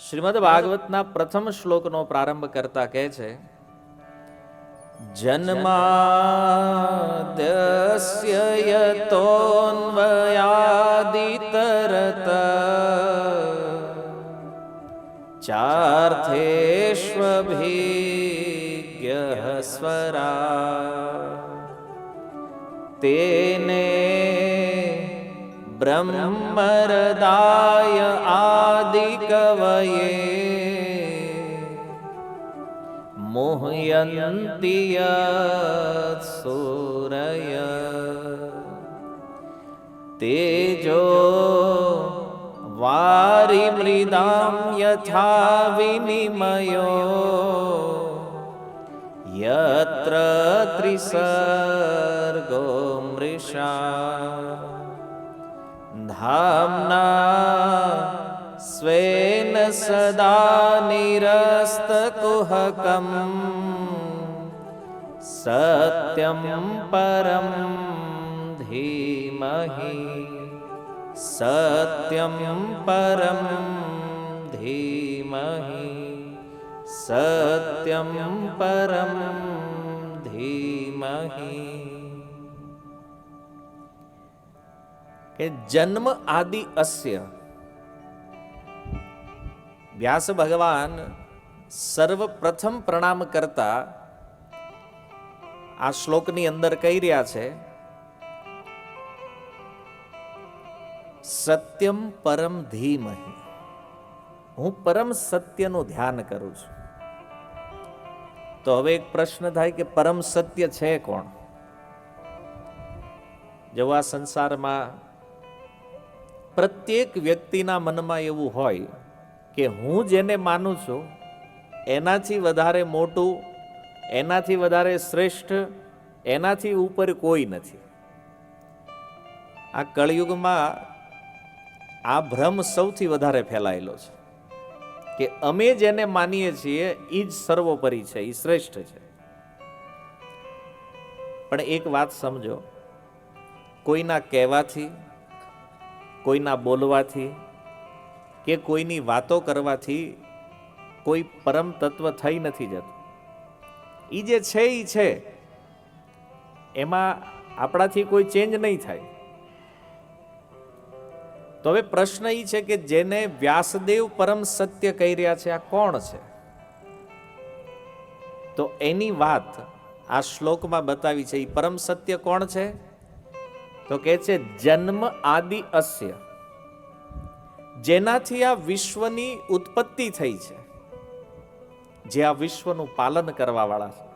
શ્રીમદ ભાગવતના પ્રથમ શ્લોકનો પ્રારંભ કરતા કહે છે જન્માદ્યસ્ય યતોન્વયાદિતરત ચાર્થેષ્વભિજ્ઞ સ્વરા તેને બ્રહ્મરદાય સમયે મોહયંતિય સૂરય. તેજો વારી મૃદામ યથા વિનિમયો. યત્ર ત્રિસર્ગો મૃષા. ધામના સ્વે सदा निरस्तकुहकम् सत्यं परं धीमहि सत्यं परं धीमहि सत्यं परं धीमहि के जन्म आदि अस्य વ્યાસ ભગવાન સર્વપ્રથમ પ્રણામ કરતા આ શ્લોકની અંદર કહી રહ્યા છે, સત્યમ પરમ ધીમહી. હું પરમ સત્યનું ધ્યાન કરું છું. તો હવે એક પ્રશ્ન થાય કે પરમ સત્ય છે કોણ? જેવો આ સંસારમાં પ્રત્યેક વ્યક્તિના મનમાં એવું હોય કે હું જેને માનું છું, એનાથી વધારે મોટું, એનાથી વધારે શ્રેષ્ઠ, એનાથી ઉપર કોઈ નથી. આ કળયુગમાં આ ભ્રમ સૌથી વધારે ફેલાયેલો છે કે અમે જેને માનીએ છીએ એ જ સર્વોપરી છે એ શ્રેષ્ઠ છે. પણ એક વાત સમજો, કોઈના કહેવાથી, કોઈના બોલવાથી કે કોઈની વાતો કરવાથી કોઈ પરમ તત્વ થઈ નથી જતું. એ જે છે એ છે. એમાં આપણાથી કોઈ ચેન્જ નહીં થાય. તો હવે પ્રશ્ન એ છે કે જેને વ્યાસદેવ પરમ સત્ય કહી રહ્યા છે, આ કોણ છે? તો એની વાત આ શ્લોકમાં બતાવી છે એ પરમ સત્ય કોણ છે? તો કે છે, જન્મ આદિ અસ્ય. જેનાથી આ વિશ્વની ઉત્પત્તિ થઈ છે. જે આ વિશ્વનું પાલન કરવા વાળા છે.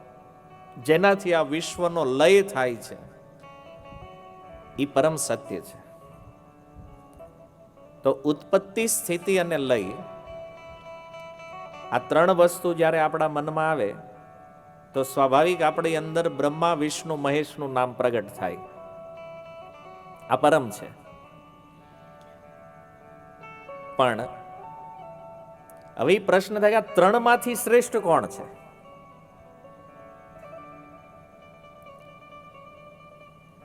જેનાથી આ વિશ્વનો લય થાય છે. એ પરમ સત્ય છે. તો ઉત્પત્તિ, સ્થિતિ અને લય આ ત્રણ વસ્તુ જ્યારે આપણા મનમાં આવે, તો સ્વાભાવિક આપણી અંદર બ્રહ્મા, વિષ્ણુ, મહેશનું નામ પ્રગટ થાય. આ પરમ છે. પણ હવે પ્રશ્ન થાય કે ત્રણમાંથી શ્રેષ્ઠ કોણ છે?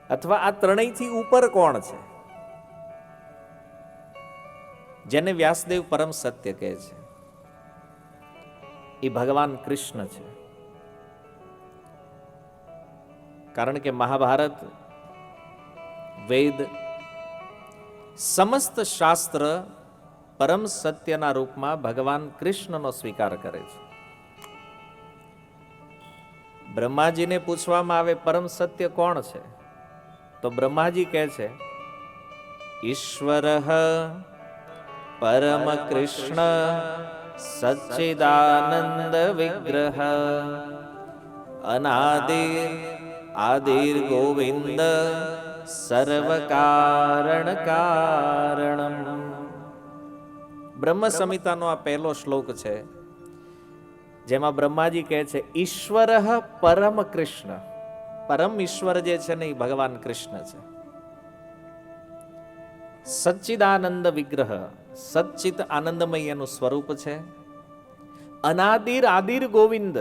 અથવા આ ત્રણેયથી ઉપર કોણ છે? જેને વ્યાસદેવ પરમ સત્ય કહે છે. એ ભગવાન કૃષ્ણ છે. કારણ કે મહાભારત, વેદ, સમસ્ત શાસ્ત્ર પરમ સત્યના રૂપમાં ભગવાન કૃષ્ણનો સ્વીકાર કરે છે. બ્રહ્માજીને પૂછવામાં આવે પરમ સત્ય કોણ છે? તો બ્રહ્માજી કહે છે, ઈશ્વર પરમ કૃષ્ણ સચ્ચિદાનંદ વિગ્રહ, અનાદિ આદિર ગોવિંદ સર્વ કારણ કારણમ. બ્રહ્મ સંહિતાનો આ પહેલો શ્લોક છે, જેમાં બ્રહ્માજી કહે છે, ઈશ્વર પરમ કૃષ્ણ. પરમ ઈશ્વર જે છે ને, એ ભગવાન કૃષ્ણ છે. સચ્ચિદાનંદ વિગ્રહ, સચ્ચિત આનંદમય એનું સ્વરૂપ છે. અનાદિર આદિર ગોવિંદ,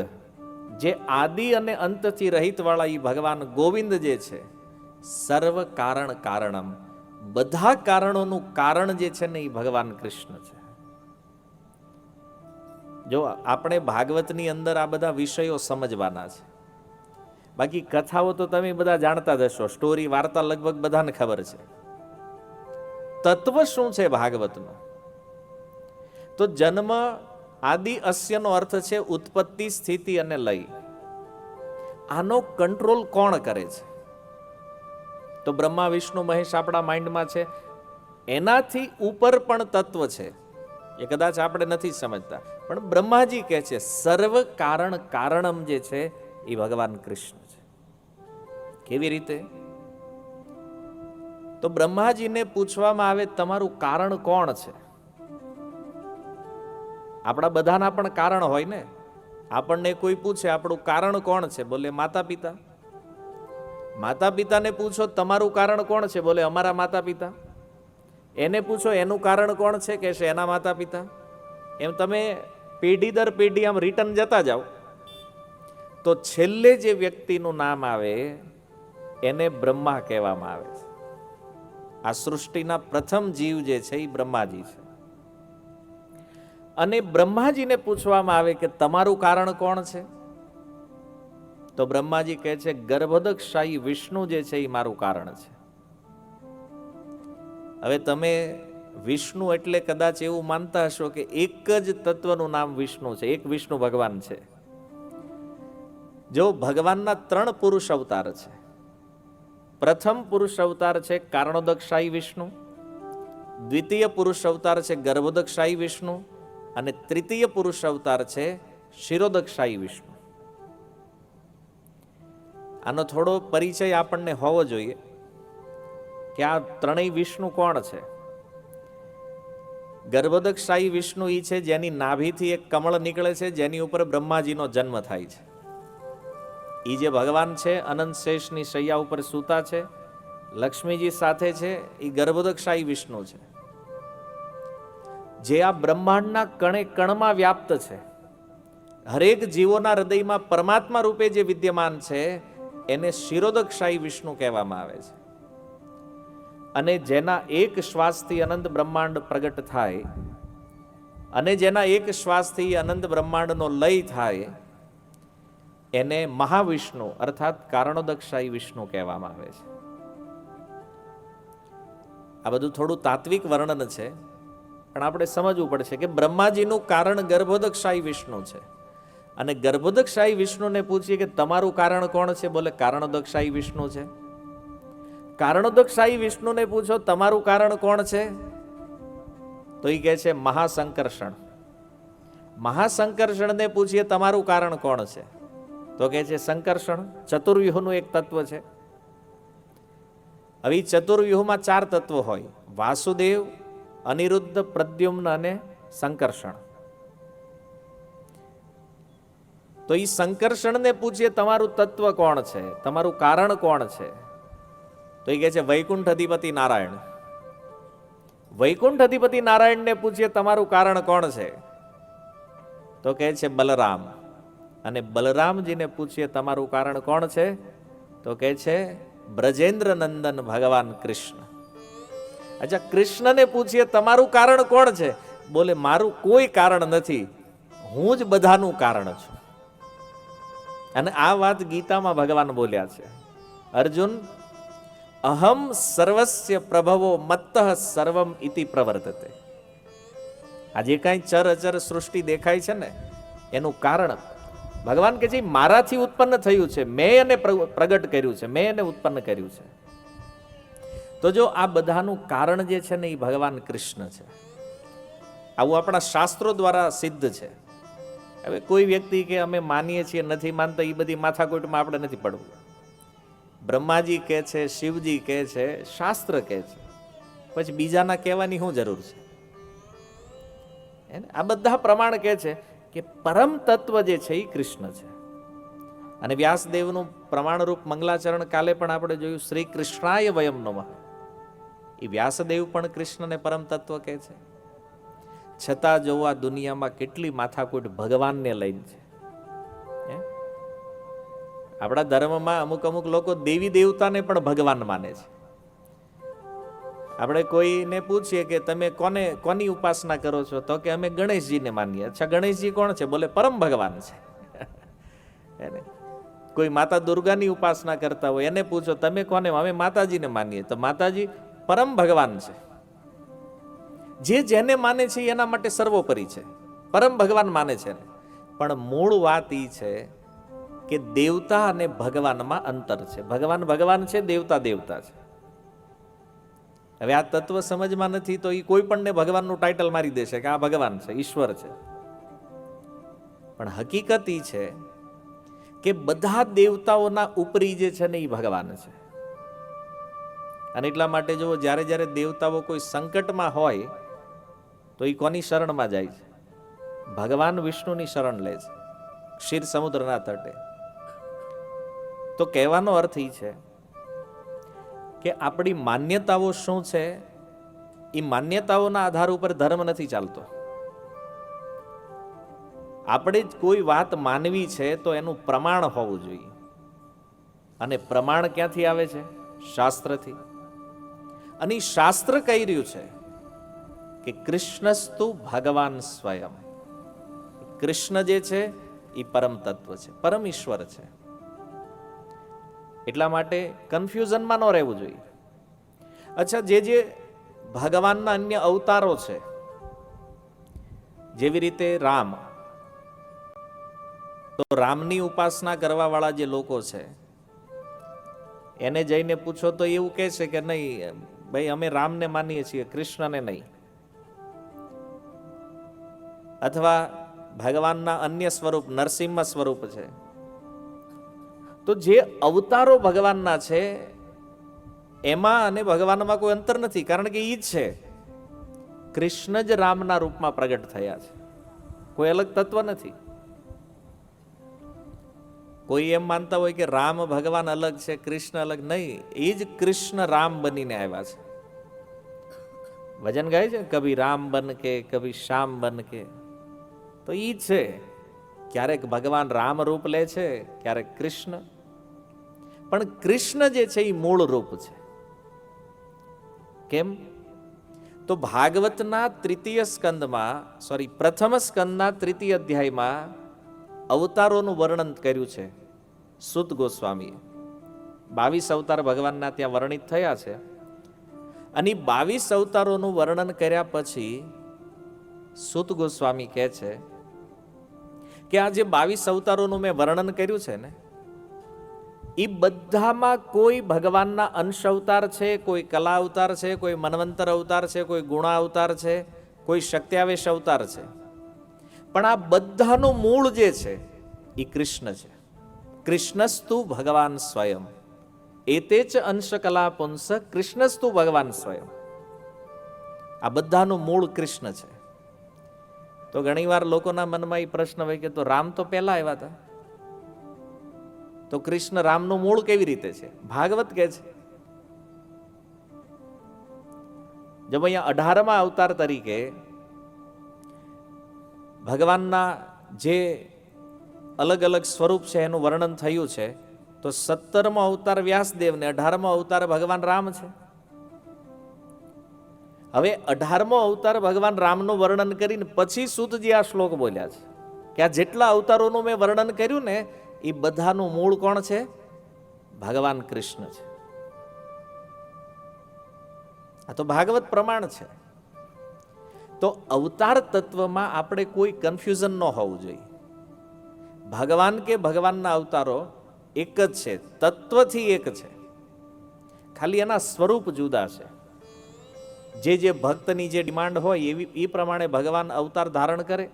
જે આદિ અને અંતથી રહિતવાળા એ ભગવાન ગોવિંદ જે છે, સર્વ કારણ કારણમ, બધા કારણોનું કારણ જે છે ને એ ભગવાન કૃષ્ણ છે. જો આપણે ભાગવતની અંદર આ બધા વિષયો સમજવાના છે. બાકી કથાઓ તો તમે બધા જાણતા જ હશો સ્ટોરી વાર્તા લગભગ બધાને ખબર છે. તત્વ શું છે ભાગવતનું? તો જન્મ, આદિ, અસ્યનો અર્થ છે ઉત્પત્તિ, સ્થિતિ અને લય. આનો કંટ્રોલ કોણ કરે છે? તો બ્રહ્મા, વિષ્ણુ, મહેશ આપણા માઇન્ડમાં છે. એનાથી ઉપર પણ તત્વ છે. એ કદાચ આપણે નથી સમજતા. પણ બ્રહ્માજી કહે છે, સર્વ કારણ કારણમ જે છે, એ ભગવાન કૃષ્ણ છે. કેવી રીતે? તો બ્રહ્માજીને પૂછવામાં આવે, તમારું કારણ કોણ છે? આપણા બધાના પણ કારણ હોય ને. આપણને કોઈ પૂછે, આપણું કારણ કોણ છે? બોલે માતા પિતા માતા પિતાને પૂછો, તમારું કારણ કોણ છે? બોલે, અમારા માતા પિતા એને પૂછો, એનું કારણ કોણ છે? કે છે એના માતા પિતા એમ તમે પેઢી દર પેઢી આમ રિટર્ન જતા જાઓ. તો છેલ્લે જે વ્યક્તિનું નામ આવે, એને બ્રહ્મા કહેવામાં આવે છે. આ સૃષ્ટિના પ્રથમ જીવ જે છે એ બ્રહ્માજી છે. અને બ્રહ્માજીને પૂછવામાં આવે કે તમારું કારણ કોણ છે? તો બ્રહ્માજી કહે છે ગર્ભોદકશાહી વિષ્ણુ જે છે એ મારું કારણ છે. હવે તમે વિષ્ણુ એટલે કદાચ એવું માનતા હશો કે એક જ તત્વનું નામ વિષ્ણુ છે, એક વિષ્ણુ ભગવાન છે. જો ભગવાનના ત્રણ પુરુષ અવતાર છે. પ્રથમ પુરુષ અવતાર છે કારણોદકશાહી વિષ્ણુ, દ્વિતીય પુરુષ અવતાર છે ગર્ભોદકશાહી વિષ્ણુ અને તૃતીય પુરુષ અવતાર છે શિરોદકશાહી વિષ્ણુ. આનો થોડો પરિચય આપણને હોવો જોઈએ કે આ ત્રણેય વિષ્ણુ કોણ છે? ગર્ભોદકશાહી વિષ્ણુ એ છે જેની નાભીથી એક કમળ નીકળે છે, જેની ઉપર બ્રહ્માજીનો જન્મ થાય છે. એ જે ભગવાન છે, અનંત શેષની શૈયા ઉપર સૂતા છે, લક્ષ્મીજી સાથે છે એ ગર્ભોદકશાહી વિષ્ણુ છે. જે આ બ્રહ્માંડના કણે કણમાં વ્યાપ્ત છે. હરેક જીવોના હૃદયમાં પરમાત્મા રૂપે જે વિદ્યમાન છે, એને શિરોદકશાહી વિષ્ણુ કહેવામાં આવે છે. અને જેના એક શ્વાસથી અનંત બ્રહ્માંડ પ્રગટ થાય, અને જેના એક શ્વાસથી અનંત બ્રહ્માંડનો લય થાય, એને મહાવિષ્ણુ અર્થાત કારણોદકશાહી વિષ્ણુ કહેવામાં આવે છે. આ બધું થોડું તાત્વિક વર્ણન છે, પણ આપણે સમજવું પડશે કે બ્રહ્માજીનું કારણ ગર્ભોદકશાહી વિષ્ણુ છે. અને ગર્ભોદકશાહી વિષ્ણુને પૂછીએ કે તમારું કારણ કોણ છે? બોલે કારણોદકશાહી વિષ્ણુ છે. કારણોદકશાહી વિષ્ણુને પૂછો, તમારું કારણ કોણ છે? તો એ કહે છે મહાસંકર્ષણ મહાસંકર્ષણને પૂછીએ, તમારું કારણ કોણ છે? તો કહે છે સંકર્ષણ ચતુર્વ્યુહનું એક તત્વ છે. હવે ચતુર્વ્યુહમાં ચાર તત્વ હોય, વાસુદેવ, અનિરુદ્ધ, પ્રદ્યુમ્ન અને સંકર્ષણ તો એ સંકર્ષણને પૂછીએ, તમારું તત્વ કોણ છે? તમારું કારણ કોણ છે? તો એ કહે છે, વૈકુંઠ અધિપતિ નારાયણ. વૈકુંઠ અધિપતિ નારાયણને પૂછીએ તમારું કારણ કોણ છે? તો કહે છે, બલરામ. અને બલરામજીને પૂછીએ તમારું કારણ કોણ છે? તો કહે છે બ્રજેન્દ્ર નંદન ભગવાન કૃષ્ણ. અચ્છા, કૃષ્ણને પૂછીએ તમારું કારણ કોણ છે? બોલે, મારું કોઈ કારણ નથી. હું જ બધાનું કારણ છું. અને આ વાત ગીતામાં ભગવાન બોલ્યા છે. અર્જુન અહમ સર્વસ્ય પ્રભવો મત્ત સર્વમ ઇતિ પ્રવર્તતે આ જે કાંઈ ચર અચર સૃષ્ટિ દેખાય છે ને એનું કારણ ભગવાન કે જે મારાથી ઉત્પન્ન થયું છે મેં એને પ્રગટ કર્યું છે મેં એને ઉત્પન્ન કર્યું છે તો જો આ બધાનું કારણ જે છે ને એ ભગવાન કૃષ્ણ છે આવું આપણા શાસ્ત્રો દ્વારા સિદ્ધ છે હવે કોઈ વ્યક્તિ કે અમે માનીએ છીએ નથી માનતા એ બધી માથાકૂટમાં આપણે નથી પડવું બ્રહ્માજી કહે છે, શિવજી કહે છે, શાસ્ત્ર કહે છે. પછી બીજાના કહેવાની શું જરૂર છે? આ બધા પ્રમાણ કહે છે કે પરમ તત્વ જે છે એ કૃષ્ણ છે. અને વ્યાસદેવનું પ્રમાણરૂપ મંગલાચરણ કાલે પણ આપણે જોયું, શ્રી કૃષ્ણાય વયમ નમઃ. એ વ્યાસદેવ પણ કૃષ્ણને પરમ તત્વ કહે છે. છતાં જોવા દુનિયામાં કેટલી માથાકૂટ ભગવાનને લઈને છે? આપણા ધર્મમાં અમુક અમુક લોકો દેવી દેવતાને પણ ભગવાન માને છે. આપણે કોઈને પૂછીએ કે તમે કોને, કોની ઉપાસના કરો છો? તો કે અમે ગણેશજીને માનીએ. અચ્છા, ગણેશજી કોણ છે? બોલે, પરમ ભગવાન છે. કોઈ માતા દુર્ગાની ઉપાસના કરતા હોય, એને પૂછો, તમે કોને? અમે માતાજીને માનીએ. તો માતાજી પરમ ભગવાન છે. જે જેને માને છે એના માટે સર્વોપરી છે. પરમ ભગવાન માને છે. પણ મૂળ વાત એ છે કે દેવતા અને ભગવાનમાં અંતર છે. ભગવાન ભગવાન છે, દેવતા દેવતા છે. હવે આ તત્વ સમજમાં નથી તો એ કોઈ પણને ભગવાનનું ટાઇટલ મારી દેશે કે આ ભગવાન છે, ઈશ્વર છે. પણ હકીકત એ છે કે બધા દેવતાઓના ઉપરી જે છે ને એ ભગવાન છે. અને એટલા માટે જો જ્યારે જ્યારે દેવતાઓ કોઈ સંકટમાં હોય તો એ કોની શરણમાં જાય છે? ભગવાન વિષ્ણુની શરણ લે છે. ક્ષીર સમુદ્રના તટે. તો કહેવાનો અર્થ એ છે કે આપણી માન્યતાઓ શું છે? એ માન્યતાઓના આધાર ઉપર ધર્મ નથી ચાલતો. આપણે કોઈ વાત માનવી છે તો એનું પ્રમાણ હોવું જોઈએ. અને પ્રમાણ ક્યાંથી આવે છે? શાસ્ત્રથી. અને શાસ્ત્ર કહી રહ્યું છે કે કૃષ્ણસ્તુ ભગવાન સ્વયં. કૃષ્ણ જે છે એ પરમ તત્વ છે, પરમ ઈશ્વર છે. એટલા માટે કન્ફ્યુઝનમાં ન રહેવું જોઈએ. અચ્છા, જે જે ભગવાનના અન્ય અવતારો છે, જેવી રીતે રામ, તો રામની ઉપાસના કરવાવાળા જે લોકો છે, એને જઈને પૂછો તો એવું કહે છે કે નહીં, ભાઈ, અમે રામને માનીએ છીએ, કૃષ્ણને નહીં. અથવા ભગવાનના અન્ય સ્વરૂપ, નરસિંહ સ્વરૂપ છે. તો જે અવતારો ભગવાનના છે, એમાં અને ભગવાનમાં કોઈ અંતર નથી, કારણ કે એ જ છે. કૃષ્ણ જ રામના રૂપમાં પ્રગટ થયા છે. કોઈ અલગ તત્વ નથી. કોઈ એમ માનતા હોય કે રામ ભગવાન અલગ છે, કૃષ્ણ અલગ નહીં એ જ કૃષ્ણ રામ બનીને આવ્યા છે. ભજન ગાય છે? કભી રામ બન કે, કભી શ્યામ બન કે. તો એ છે. ક્યારેક ભગવાન રામ રૂપ લે છે, ક્યારેક કૃષ્ણ. પણ કૃષ્ણ જે છે એ મૂળ રૂપ છે. કેમ? તો ભાગવતના તૃતીય સ્કંદમાં સોરી પ્રથમ સ્કંદના તૃતીય અધ્યાયમાં અવતારોનું વર્ણન કર્યું છે સુત ગોસ્વામીએ. બાવીસ અવતાર ભગવાનના ત્યાં વર્ણિત થયા છે. અને બાવીસ અવતારોનું વર્ણન કર્યા પછી સુત ગોસ્વામી કહે છે કે આ જે બાવીસ અવતારોનું મેં વર્ણન કર્યું છે ને એ બધામાં કોઈ ભગવાનના અંશ અવતાર છે, કોઈ કલા અવતાર છે, કોઈ મનવંતર અવતાર છે, કોઈ ગુણા અવતાર છે, કોઈ શક્ત્યાવેશ અવતાર છે. પણ આ બધાનું મૂળ જે છે એ કૃષ્ણ છે. કૃષ્ણસ્તુ ભગવાન સ્વયં. એતે જ અંશ કલા પુંસ કૃષ્ણસ્તુ ભગવાન સ્વયં. આ બધાનું મૂળ કૃષ્ણ છે. તો ઘણીવાર લોકોના મનમાં એ પ્રશ્ન હોય કે તો રામ તો પહેલા આવ્યા હતા. તો કૃષ્ણ રામનું મૂળ કેવી રીતે છે? ભાગવત કે છે. જો અહીંયા અઢારમા અવતાર તરીકે ભગવાનના જે અલગ અલગ સ્વરૂપ છે એનું વર્ણન થયું છે, તો સત્તરમો અવતાર વ્યાસદેવ ને અઢારમો અવતાર ભગવાન રામ છે. હવે અઢારમો અવતાર ભગવાન રામનું વર્ણન કરીને પછી સુતજી આ શ્લોક બોલ્યા છે. કે આ જેટલા અવતારોનું મેં વર્ણન કર્યું ને એ બધાનું મૂળ કોણ છે? ભગવાન કૃષ્ણ છે. આ તો ભાગવત પ્રમાણ છે. તો અવતાર તત્વમાં આપણે કોઈ કન્ફ્યુઝન ન હોવું જોઈએ. ભગવાન કે ભગવાનના અવતારો એક જ છે, તત્વથી એક છે. ખાલી એના સ્વરૂપ જુદા છે. જે જે ભક્તની જે ડિમાન્ડ હોય એવી, એ પ્રમાણે ભગવાન અવતાર ધારણ કરે.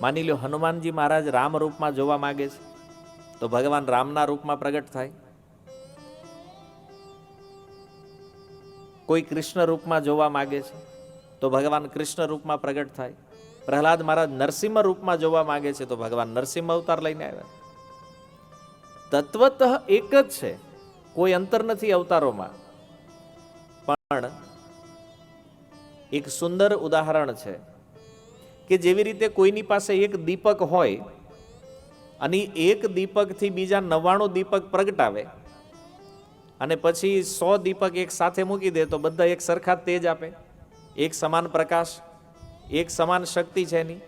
માની લો હનુમાનજી મહારાજ રામ રૂપમાં જોવા માગે છે, તો ભગવાન રામના રૂપમાં પ્રગટ થાય. કોઈ કૃષ્ણ રૂપમાં જોવા માગે છે, તો ભગવાન કૃષ્ણ રૂપમાં પ્રગટ થાય. પ્રહલાદ મહારાજ નરસિંહ રૂપમાં જોવા માગે છે, તો ભગવાન નરસિંહ અવતાર લઈને આવ્યા. તત્વત એક જ છે, કોઈ અંતર નથી અવતારોમાં. પણ એક સુંદર ઉદાહરણ છે. કે જેવી રીતે કોઈની પાસે એક દીપક હોય અને એક દીપકથી બીજા નવ્વાણું દીપક પ્રગટાવે અને પછી સો દીપક એક સાથે મૂકી દે તો બધા એક સરખા તેજ આપે. એક સમાન પ્રકાશ, એક સમાન શક્તિ છે એની.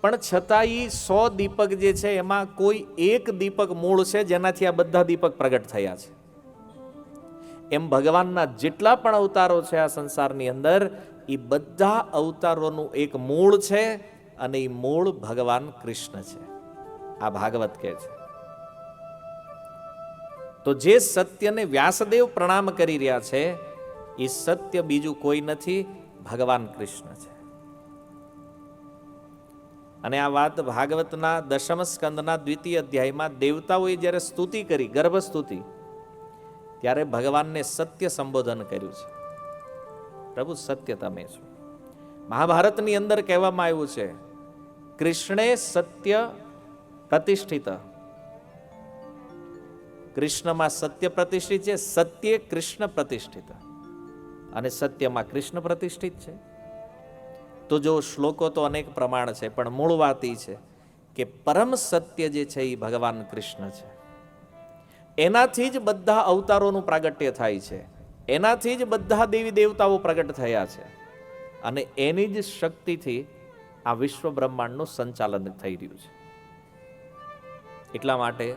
પણ છતાંય સો દીપક જે છે એમાં કોઈ એક દીપક મૂળ છે જેનાથી આ બધા દીપક પ્રગટ થયા છે. એમ ભગવાનના જેટલા પણ અવતારો છે આ સંસારની અંદર એ બધા અવતારોનું એક મૂળ છે અને એ મૂળ ભગવાન કૃષ્ણ છે. આ ભાગવત કહે છે. તો જે સત્યને વ્યાસદેવ પ્રણામ કરી રહ્યા છે એ સત્ય બીજું કોઈ નથી, ભગવાન કૃષ્ણ છે. અને આ વાત ભાગવતના દશમ સ્કંદના દ્વિતીય અધ્યાયમાં દેવતાઓએ જ્યારે સ્તુતિ કરી ગર્ભ સ્તુતિ ત્યારે ભગવાનને સત્ય સંબોધન કર્યું છે. પ્રભુ સત્ય તમે છો. મહાભારતની અંદર કહેવામાં આવ્યું છે, કૃષ્ણે સત્ય પ્રતિષ્ઠિત. કૃષ્ણમાં સત્ય પ્રતિષ્ઠિત છે, સત્ય કૃષ્ણ પ્રતિષ્ઠિત. અને સત્યમાં કૃષ્ણ પ્રતિષ્ઠિત છે. તો જો શ્લોકો તો અનેક પ્રમાણ છે, પણ મૂળ વાત એ છે કે પરમ સત્ય જે છે એ ભગવાન કૃષ્ણ છે. એનાથી જ બધા અવતારોનું પ્રાગટ્ય થાય છે. એનાથી જ બધા દેવી દેવતાઓ પ્રગટ થયા છે. અને એની જ શક્તિથી આ વિશ્વ બ્રહ્માંડનું સંચાલન થઈ રહ્યું છે. એટલા માટે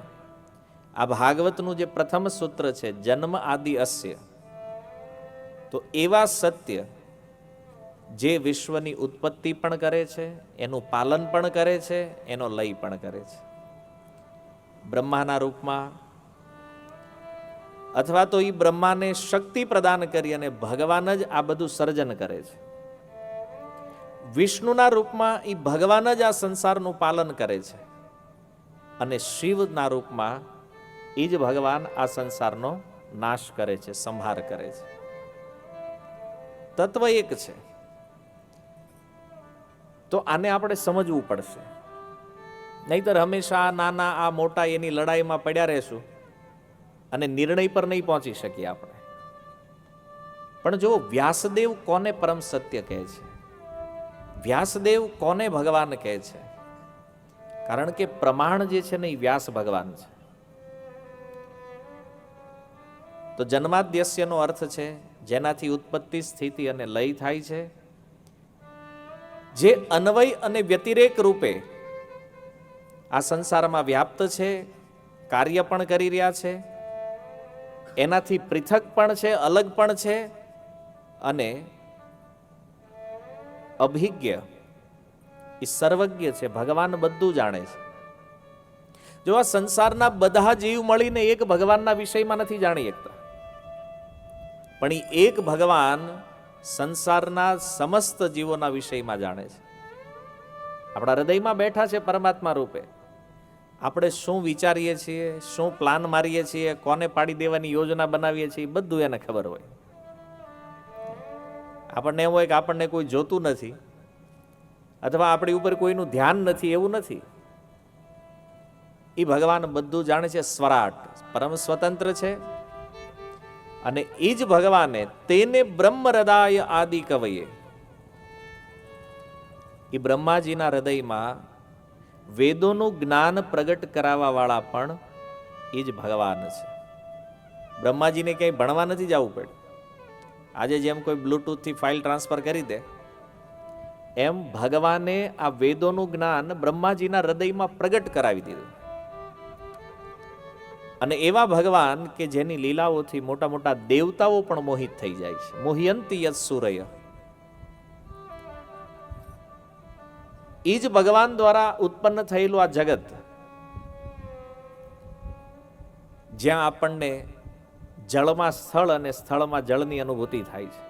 આ ભાગવતનું જે પ્રથમ સૂત્ર છે, જન્મ આદિ અસ્ય, તો એવા સત્ય જે વિશ્વની ઉત્પત્તિ પણ કરે છે, એનું પાલન પણ કરે છે, એનો લય પણ કરે છે. બ્રહ્માના રૂપમાં અથવા તો એ બ્રહ્માને શક્તિ પ્રદાન કરી અને ભગવાન જ આ બધું સર્જન કરે છે. વિષ્ણુના રૂપમાં એ ભગવાન જ આ સંસારનું પાલન કરે છે. અને શિવના રૂપમાં એ જ ભગવાન આ સંસારનો નાશ કરે છે, સંહાર કરે છે. તત્વ એક છે. તો આને આપણે સમજવું પડશે. નહીતર હંમેશા નાના આ મોટા એની લડાઈમાં પડ્યા રહેશું. અને નિર્ણય પર નહીં પહોંચી શકીએ આપણે. પણ જો વ્યાસદેવ કોને પરમ સત્ય કહે છે? વ્યાસદેવ કોને ભગવાન કહે છે? કારણ કે પ્રમાણ જે છે ને એ વ્યાસ ભગવાન છે. તો જન્માદ્યસ્યનો અર્થ છે, જેનાથી ઉત્પત્તિ સ્થિતિ અને લય થાય છે, જે અન્વય અને વ્યતિરેક રૂપે આ સંસારમાં વ્યાપ્ત છે, કાર્ય પણ કરી રહ્યા છે એનાથી પૃથક પણ છે, અલગ પણ છે અને અભિજ્ઞ એ સર્વજ્ઞ છે, ભગવાન બધું જાણે છે. જો આ સંસારના બધા જીવ મળીને એક ભગવાનના વિષયમાં નથી જાણી શકતા પણ એ એક ભગવાન સંસારના સમસ્ત જીવોના વિષયમાં જાણે છે. આપણા હૃદયમાં બેઠા છે પરમાત્મા રૂપે. આપણે શું વિચારીએ છીએ, શું પ્લાન મારીએ છીએ, કોને પાડી દેવાની યોજના બનાવીએ છીએ બધું એને ખબર હોય. આપણને એવું હોય કે આપણને કોઈ જોતું નથી, અથવા આપણી ઉપર કોઈનું ધ્યાન નથી, એવું નથી. એ ભગવાન બધું જાણે છે સ્વરાટ, પરમ સ્વતંત્ર છે. અને એ જ ભગવાને તેને બ્રહ્મ હૃદય આદિ કવયે એ બ્રહ્માજીના હૃદયમાં વેદોનું જ્ઞાન પ્રગટ કરાવવા વાળા પણ એ જ ભગવાન છે. બ્રહ્માજીને ક્યાંય ભણવા નથી જવું પડે આજે જેમ કોઈ બ્લૂટૂથથી ફાઇલ ટ્રાન્સફર કરી દે, એમ ભગવાને આ વેદોનું જ્ઞાન બ્રહ્માજીના હૃદયમાં પ્રગટ કરાવી દીધું. અને એવા ભગવાન કે જેની લીલાઓથી મોટા મોટા દેવતાઓ પણ મોહિત થઈ જાય છે. મોહ્યંતી યત એ જ ભગવાન દ્વારા ઉત્પન્ન થયેલું આ જગત. જ્યાં આપણને જળમાં સ્થળ અને સ્થળમાં જળની અનુભૂતિ થાય છે.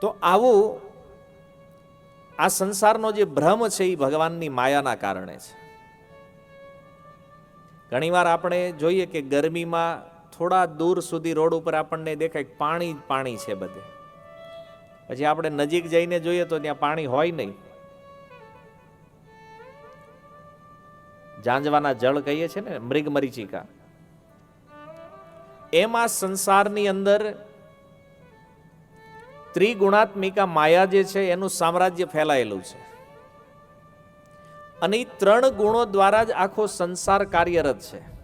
તો આવું આ સંસારનો જે ભ્રમ છે એ ભગવાનની માયાના કારણે છે. ઘણીવાર આપણે જોઈએ કે ગરમીમાં થોડા દૂર સુધી રોડ ઉપર આપણને દેખાય પાણી જ પાણી છે બધે. પછી આપણે નજીક જઈને જોઈએ તો ત્યાં પાણી હોય નહીં. જાંજવાના જળ કહીએ છીએ ને, મૃગ મરીચિકા. એમાં સંસારની અંદર ત્રિગુણાત્મિકા માયા જે છે, એનું સામ્રાજ્ય ફેલાયેલું છે. અને એ ત્રણ ગુણો દ્વારા જ આખો સંસાર કાર્યરત છે.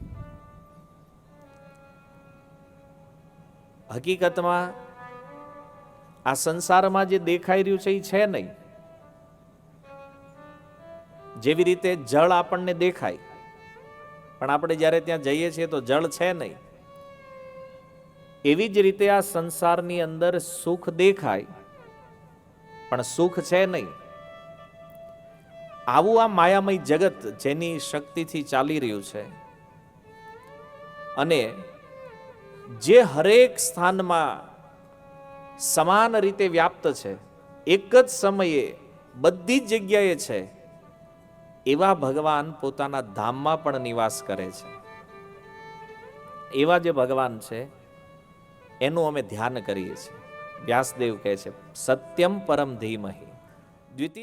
હકીકતમાં આ સંસારમાં જે દેખાઈ રહ્યું છે એ છે નહીં. જેવી રીતે જળ આપણને દેખાય, પણ આપણે જ્યારે ત્યાં જઈએ છીએ તો જળ છે નહીં. એવી જ રીતે આ સંસારની અંદર સુખ દેખાય, પણ સુખ છે નહીં. આવું આ માયામય જગત જેની શક્તિથી ચાલી રહ્યું છે. અને જે હરેક સ્થાનમાં સમાન રીતે વ્યાપ્ત છે. એક જ સમયે બધી જ જગ્યાએ છે. એવા ભગવાન પોતાના ધામમાં પણ નિવાસ કરે છે. એવા જે ભગવાન છે, એનું અમે ધ્યાન કરીએ છીએ. વ્યાસદેવ કહે છે, સત્યમ પરમ ધીમહી. દ્વિતીય